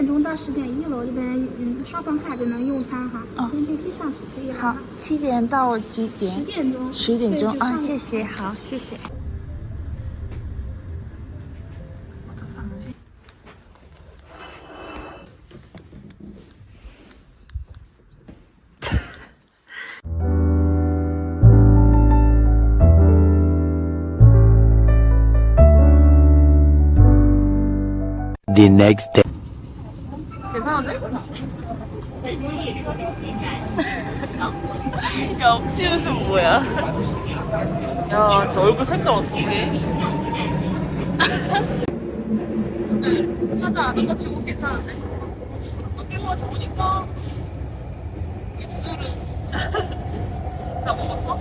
点钟到十点，一楼这边嗯刷房卡就能用餐哈，哦跟电梯上去可以了好。，七点到几点？十点钟。十点钟啊，谢谢，好，谢谢。我的房间。The next day. 야, 억지 웃음 뭐야? 야, 저 얼굴 색깔 어떡해? 하자, 똑같이 옷 괜찮은데? 피부가 좋으니까 입술은 다 먹었어?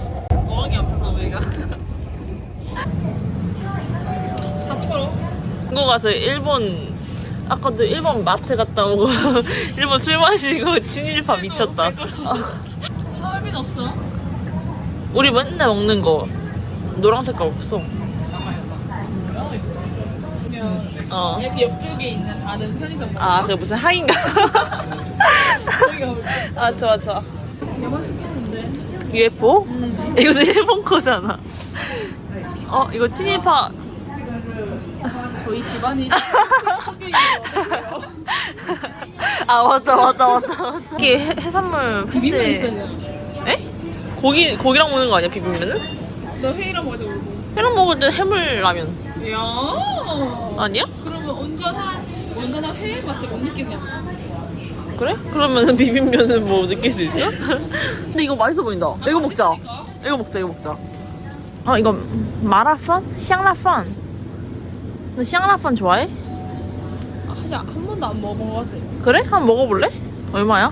어항이 없어서 우리가 삿포로? 한국 가서 일본 아까도 일본 마트 갔다 오고 일본 술 마시고 친일파 미쳤다. 할빈 없어? 우리 맨날 먹는 거 노란 색깔 없어. 어. 여기 옆쪽에 있는 다른 편의점 아, 그게 무슨 하인가? 아, 좋아, 좋아. 영화 시켰는데 UFO? 이거 일본 거잖아. 어, 이거 친일파. 저희 집안이 아, 맞다, 맞다, 맞다. 해, 해산물 비빔면 팬데. 있어요 에? 고기, 고기랑 먹는 거 아니야, 비빔면은? 너 회의랑 먹어도 모르고 회랑 먹을 때 해물 라면. 야 아니야? 그러면 온전한 온전한 회 맛을 못 느끼냐 그래? 그러면 비빔면은 뭐 느낄 수 있어? 근데 이거 맛있어 보인다. 이거 먹자. 이거 먹자, 이거 먹자. 어, 이거 마라펀? 샹라펀. 너 샹라펀 좋아해? 아, 사실 한 번도 안 먹어본 것 같아 그래? 한번 먹어볼래? 얼마야?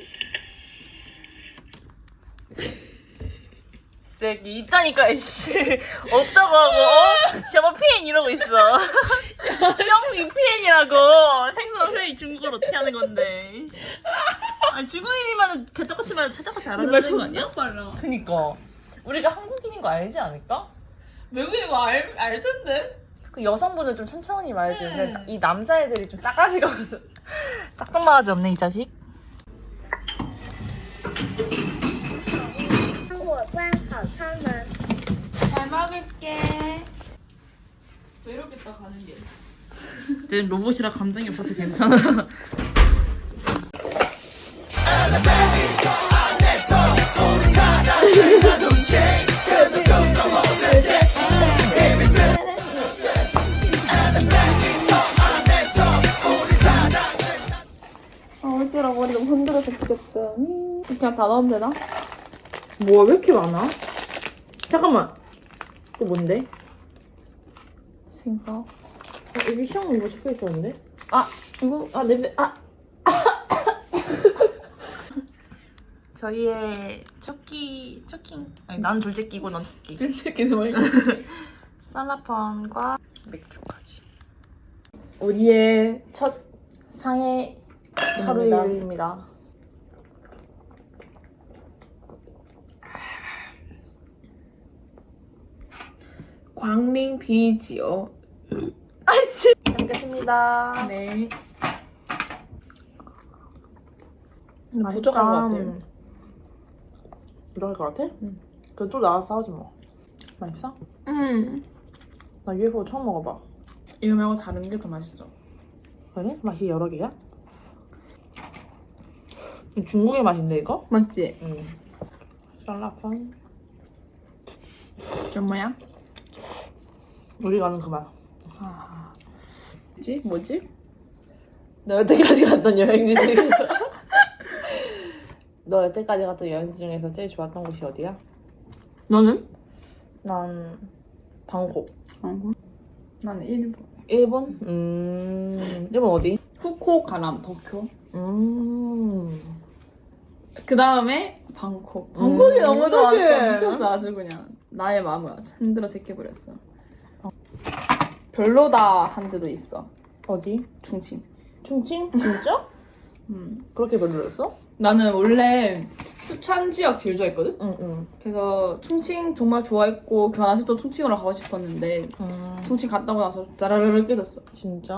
새끼 있다니까 이씨. 없다고 하고 어? 샤워 피엔 이러고 있어. 샤워이 피엔이라고. 생선 회의 중국어로 어떻게 하는 건데 아니 중국인이면은 개떡같이 말해도 찰떡같이 알아듣는 거 아니야? 빨라. 그니까. 우리가 한국인인 거 알지 않을까? 외국인 거 알, 알 텐데. 그 여성분은 좀 천천히 말해줘 음. 근데 이 남자애들이 좀 싸가지가 없어. 짝짝마가지 없네 이 자식 하나. 잘 먹을게. 외롭겠다 가는 길. 내 로봇이라 감정이 없어서 괜찮아. 아, 어지러워 머리 너무 흔들어서 부졌더니 그냥 다 넣으면 되나? 뭐야 왜 이렇게 많아? 잠깐만 또 뭔데? 생각 어, 여기 시험 뭐 적혀 있었는데? 아 이거 아 냄새 아 저희의 첫 끼, 첫 끼, 아니 난 둘째 끼고 넌 첫 끼. 찜새끼는 말 쌀라펀과 맥주까지. 우리의 첫 상해 하루입니다. 광민 비지요 아이씨. 잘 먹겠습니다. 네 맛있다. 부족한 것 같아. 부족할 것 같아? 응. 그래 또 나와서 하지 뭐. 맛있어? 음. 나 UFO 처음 먹어봐. 이거 말고 다른 게 더 맛있어 그래? 맛이 여러 개야? 이 중국의 맛인데 이거? 맞지? 응. 쌀라펀. 저 뭐야? 우리가 아는 그 맛. 뭐지? 뭐지? 너 여태까지 갔던 여행지 중에서 너 여태까지 갔던 여행지 중에서 제일 좋았던 곳이 어디야? 너는? 난 방콕 어. 나는 일본 일본? 음 일본 어디? 후쿠오카랑 도쿄. 음. 그 다음에 방콕. 방콕이 음, 너무 어떡해. 좋았어. 미쳤어 아주 그냥. 나의 마음을 흔들어 제껴버렸어. 별로다 한 데도 있어. 어디? 충칭. 충칭? 진짜? 음. 그렇게 별로였어? 나는 원래 수찬 지역 제일 좋아했거든? 응, 응. 그래서 충칭 정말 좋아했고 그 다시 또 충칭으로 가고 싶었는데 음, 충칭 갔다 오고 나서 짜라르르 깨졌어. 진짜?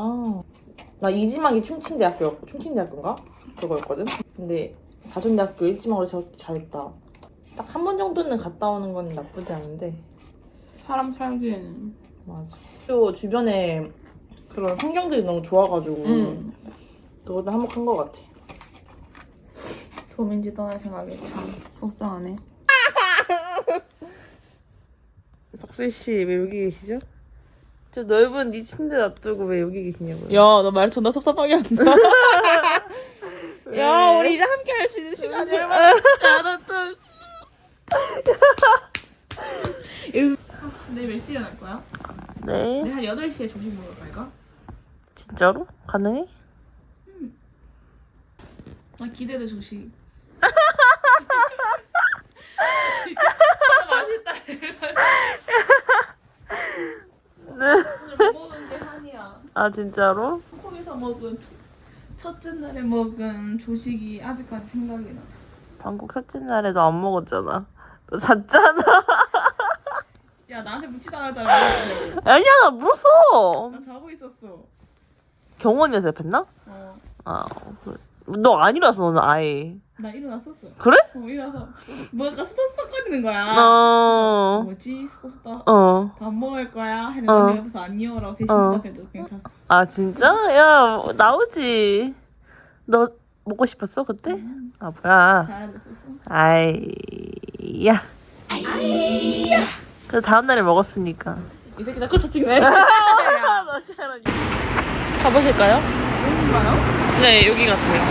나 이지막이 충칭대학교였고, 충칭대학교인가? 그거였거든? 근데 다전대학교 일지막으로 잘, 잘했다. 딱 한 번 정도는 갔다 오는 건 나쁘지 않은데. 사람 살기에는. 맞아. 또 주변에 그런 환경들이 너무 좋아가지고, 응. 그것도 한몫한 것 같아. 조민지 떠날 생각에 참 속상하네. 박수희 씨, 왜 여기 계시죠? 저 넓은 네 침대 놔두고 왜 여기 계시냐고요? 야, 너 말 존나 섭섭하게 한다. 야, 우리 이제 함께 할 수 있는 시간이 얼마나 알았다. 내일 몇 시에 날 거야? 네. 내일 한 8시에 조식 먹을 거야? 진짜로? 가능해? 나 기대돼, 조식. 맛있다. 오늘 먹은 게 한이야. 아, 진짜로? 한국에서 먹은 첫- 첫째 날에 먹은 조식이 아직까지 생각이 나. 방콕 첫째 날에도 안 먹었잖아. 너 잤잖아. 야 나한테 묻지도 않았잖아. 아니야, 나 물었어. 나 자고 있었어. 경원이어서 뱉나? 어, 아, 너안 일어났어, 너는 아예. 나 일어났었어. 그래? 어, 일어나서 뭔가 스터스터거리는 거야. 어. 뭐지 스터스터 어. 밥 먹을 거야 했는데 어. 내가 옆에서 안 이어라고 대신 어. 대답해줘 그냥 잤어. 아, 진짜? 야, 나오지. 너 먹고 싶었어, 그때? 음, 아, 뭐야. 잘했었어. 아이, 야. 그래 서 다음날에 먹었으니까. 이 새끼 자꾸 쳐찍네. 가보실까요? 여기가요? 네, 여기 같아요.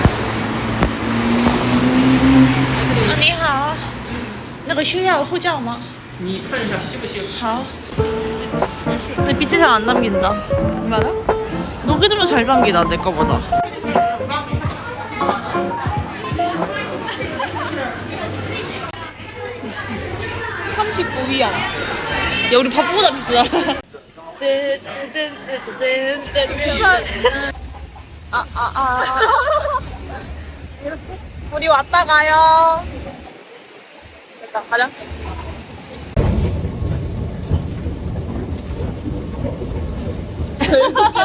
你好，那个需要护照吗？你看一下需不需要？好。근데 빛이 잘 안 남긴다. 얼마나? 너게 좀 잘 남기다 내 거보다. 삼십구 위안. 야 우리 밥보다 비싸. 아 아 아. 이렇게 우리 왔다 가요. 됐다 가자.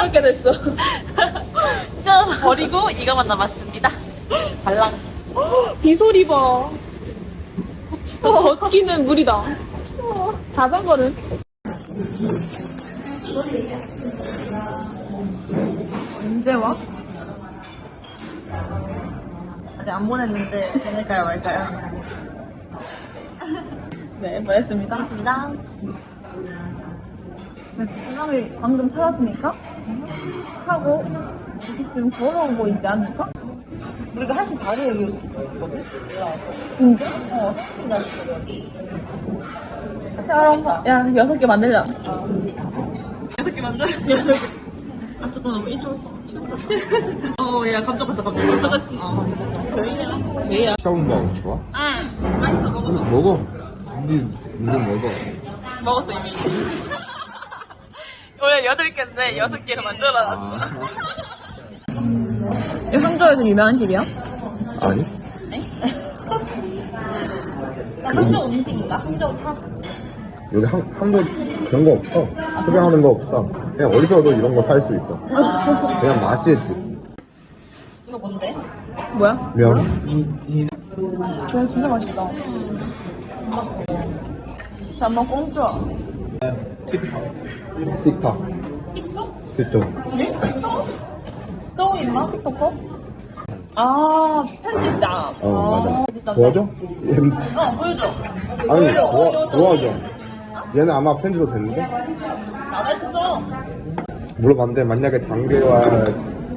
이렇게 됐어. 저 버리고 이거만 남았습니다. 발랑. 비소리 봐. 걷기는 무리다. 자전거는? 언제 와? 아직 안 보냈는데 보낼까요 말까요? 네, 보냈습니다. 고맙습니다. 사람이 방금 찾았으니까 하고 지금 걸어오고 있지 않을까? 우리가 한시 반에 여기 있거든? 진짜? 어, 나 샤롱 야 여섯 개 만들자. 여섯 개 만들어. 여섯 개. 아, 잠깐만, 이쪽. 어, 야, 깜짝 갔다, 깜짝 갔다. 깜짝 갔다. 어, 깜짝. 왜야? 샤운바오 좋아? 응. 맛있어, 먹었어. 먹어. 니 무슨 먹어? 먹었어 이미. 원래 여덟 개인데, 여섯 개를 만들어놨어. 아, 성조에서 유명한 집이야? 아니? 항정 음식인가? 항정 탕? 여기 한, 한국 그런 거 없어. 흡연하는 거 없어. 그냥 어디서도 이런 거 살 수 있어. 그냥 마시지. 이거 뭔데? 뭐야? 면. 저 진짜 맛있다. 잠만 공짜. 틱톡. 틱톡. 또 있나? 틱톡 거? 아 편집자. 어, 맞아. 도와줘? 어, 보여줘. 아니, 도와, 도와줘. 얘는 아마 편집도 됐는데? 나도 했어. 물어봤는데 만약에 단계와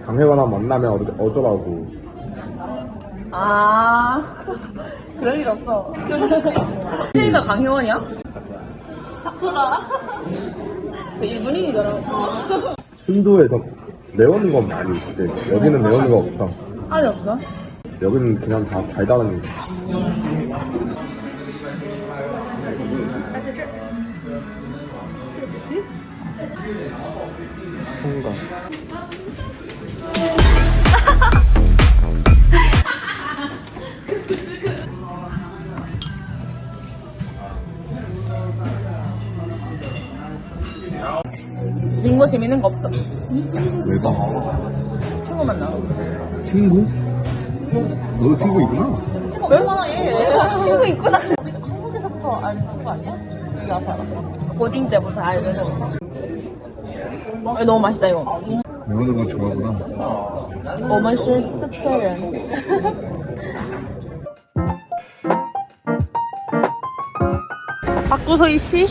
강혜원과 만나면 어, 어쩌라고. 아 그럴 일 없어. 태희가 강혜원이야? 사쿠라. 그 일본인이잖아. 순두에서 매운 건 많이 있지. 여기는 매운 거 없어. 아니 없어? 여기는 그냥 다 달달한 거. 뭔 링고 재밌는 거 없어. 왜가? 친구 만나. 친구? 너도 친구 있구나? 얼마나 얘? 친구 있구나. 우리 한국에서부터 아는 친구 아니야? 여기 와서 알았어. 고딩 때부터 알고. 어, 너무 맛있다 이거. 매운 거 좋아하구나. 我们是四川人。 박구서희 씨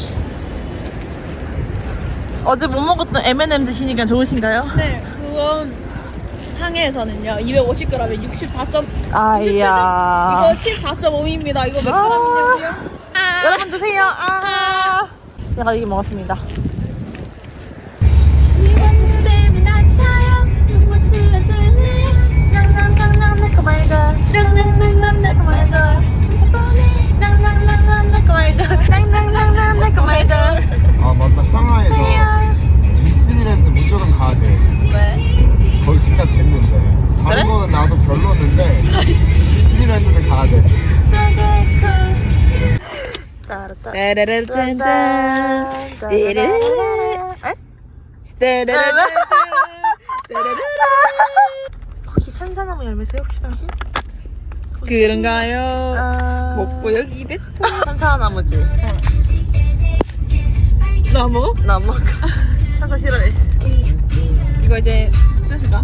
어제 못 먹었던 M&M 드시니까 좋으신가요? 네, 그건 상해에서는요. 250g에 64점. 아이야 이거 14.5입니다. 이거 몇 g이냐고요? 여러분 드세요 아 제가 이기 먹었습니다 진짜 재밌는데. 다른 거는 나도 별로였는데 디즈니랜드는 가야 돼. 혹시 산사나무 열매세요 혹시 당신? 그런가요? 아... 먹고 여기 뱉 산사나무지 나 먹어? 나안 먹어 산사 싫어해 이거 이제 쓰시가?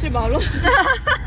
마치 마로.